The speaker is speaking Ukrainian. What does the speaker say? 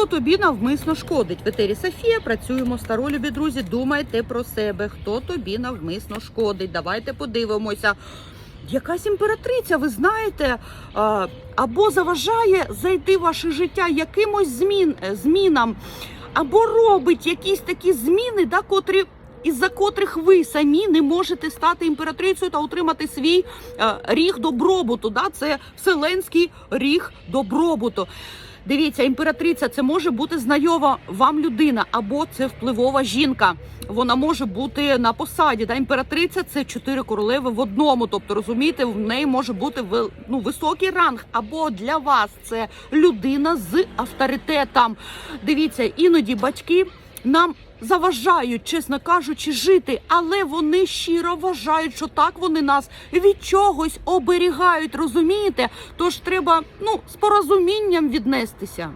Хто тобі навмисно шкодить? В етері Софія працюємо старо, любі друзі. Думайте про себе. Хто тобі навмисно шкодить? Давайте подивимося. Якась імператриця, ви знаєте, або заважає зайти в ваше життя якимось змін, е, змінам, або робить якісь такі зміни, да, котрі. Із-за котрих ви самі не можете стати імператрицею та отримати свій е, ріг добробуту. Да? Це вселенський ріг добробуту. Дивіться, імператриця це може бути знайома вам людина, або це впливова жінка. Вона може бути на посаді. Да? Імператриця це чотири королеви в одному. Тобто, розумієте, в неї може бути ну, високий ранг, або для вас це людина з авторитетом. Дивіться, іноді батьки нам заважають, чесно кажучи, жити, але вони щиро вважають, що так вони нас від чогось оберігають. Розумієте? Тож треба ну з порозумінням віднестися.